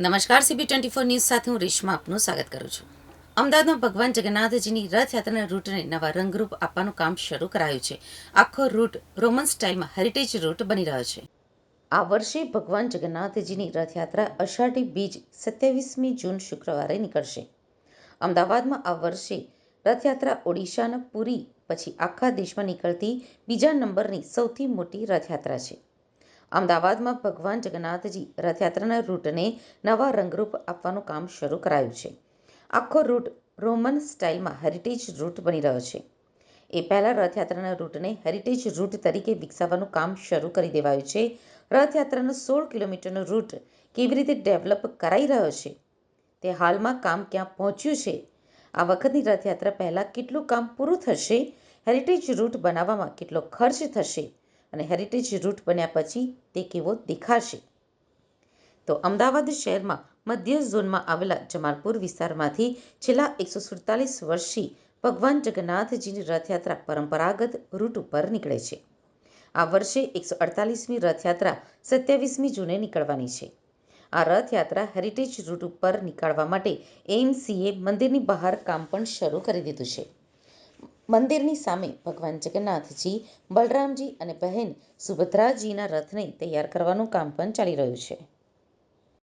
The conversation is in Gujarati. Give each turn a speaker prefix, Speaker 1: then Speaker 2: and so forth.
Speaker 1: નમસ્કાર સીબી ટ્વેન્ટી ફોર ન્યૂઝ સાથે હું રેશમા આપનું સ્વાગત કરું છું. અમદાવાદમાં ભગવાન જગન્નાથજીની રથયાત્રાના રૂટને નવા રંગરૂપ આપવાનું કામ શરૂ કરાયું છે. આખો રૂટ રોમન સ્ટાઇલમાં હેરિટેજ રૂટ બની રહ્યો છે. આ વર્ષે ભગવાન જગન્નાથજીની રથયાત્રા અષાઢી બીજ સત્યાવીસમી જૂન શુક્રવારે નીકળશે. અમદાવાદમાં આ વર્ષે રથયાત્રા ઓડિશાના પુરી પછી આખા દેશમાં નીકળતી બીજા નંબરની સૌથી મોટી રથયાત્રા છે. અમદાવાદમાં ભગવાન જગન્નાથજી રથયાત્રાના રૂટને નવા રંગરૂપ આપવાનું કામ શરૂ કરાયું છે. આખો રૂટ રોમન સ્ટાઇલમાં હેરિટેજ રૂટ બની રહ્યો છે. એ પહેલાં રથયાત્રાના રૂટને હેરિટેજ રૂટ તરીકે વિકસાવવાનું કામ શરૂ કરી દેવાયું છે. રથયાત્રાનો સોળ કિલોમીટરનો રૂટ કેવી રીતે ડેવલપ કરાઈ રહ્યો છે? તે હાલમાં કામ ક્યાં પહોંચ્યું છે? આ વખતની રથયાત્રા પહેલાં કેટલું કામ પૂરું થશે? હેરિટેજ રૂટ બનાવવામાં કેટલો ખર્ચ થશે? અને હેરિટેજ રૂટ બન્યા પછી તે કેવો દેખાશે? તો અમદાવાદ શહેરમાં મધ્ય ઝોનમાં આવેલા જમાલપુર વિસ્તારમાંથી છેલ્લા એકસો સુડતાલીસ વર્ષથી ભગવાન જગન્નાથજીની રથયાત્રા પરંપરાગત રૂટ ઉપર નીકળે છે. આ વર્ષે એકસો અડતાલીસમી રથયાત્રા સત્યાવીસમી જૂને નીકળવાની છે. આ રથયાત્રા હેરિટેજ રૂટ ઉપર નીકાળવા માટે એએમસીએ મંદિરની બહાર કામ પણ શરૂ કરી દીધું છે. મંદિરની સામે ભગવાન જગન્નાથજી, બલરામજી અને બહેન સુભદ્રાજીના રથને તૈયાર કરવાનું કામ પણ ચાલી રહ્યું છે.